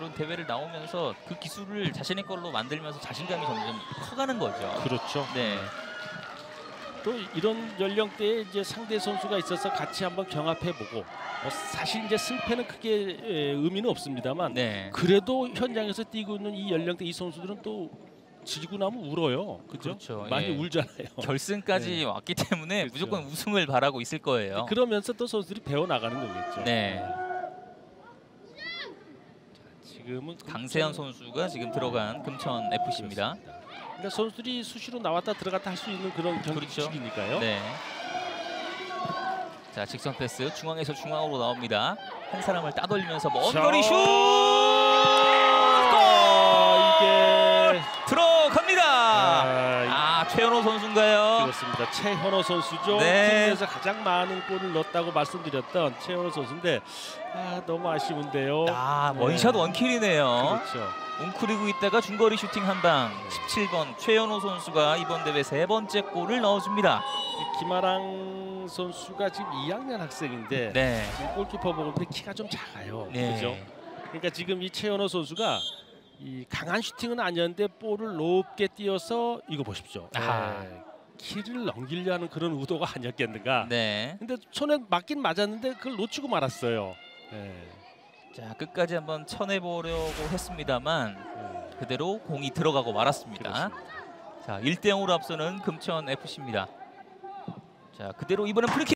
그런 대회를 나오면서 그 기술을 자신의 걸로 만들면서 자신감이 점점 커가는 거죠. 그렇죠. 네. 또 이런 연령대에 이제 상대 선수가 있어서 같이 한번 경합해보고 뭐 사실 이제 승패는 크게 에, 의미는 없습니다만 네. 그래도 현장에서 뛰고 있는 이 연령대 이 선수들은 또 지고 나면 울어요. 그죠? 그렇죠. 많이 예. 울잖아요. 결승까지 네. 왔기 때문에 그렇죠. 무조건 우승을 바라고 있을 거예요. 그러면서 또 선수들이 배워 나가는 거겠죠. 네. 자, 지금은 강세현 선수가 지금 들어간 금천 FC입니다. 그렇습니다. 그러니까 선수들이 수시로 나왔다 들어갔다 할 수 있는 그런 그렇죠. 경기식이니까요. 네. 자 직선 패스 중앙에서 중앙으로 나옵니다. 한 사람을 따돌리면서 먼 자, 거리 슛! 아, 이게 들어갑니다. 아, 아 최현호 선수인가요? 그렇습니다. 최현호 선수죠. 네. 팀에서 가장 많은 골을 넣었다고 말씀드렸던 최현호 선수인데 아, 너무 아쉬운데요. 아 네. 원샷 원킬이네요. 그렇죠. 웅크리고 있다가 중거리 슈팅 한 방. 17번 최현호 선수가 이번 대회 세 번째 골을 넣어줍니다. 김아랑 선수가 지금 2학년 학생인데 네. 지금 골키퍼 보는데 키가 좀 작아요. 네. 그죠? 그러니까 지금 이 최현호 선수가 이 강한 슈팅은 아니었는데 볼을 높게 띄어서 이거 보십시오. 아하. 네. 키를 넘기려 하는 그런 의도가 아니었겠는가. 네. 근데 손에 맞긴 맞았는데 그걸 놓치고 말았어요. 네. 자 끝까지 한번 쳐내보려고 했습니다만 네. 그대로 공이 들어가고 말았습니다. 그렇습니다. 자 1대 0으로 앞서는 금천 FC입니다. 자 그대로 이번엔 프리킥.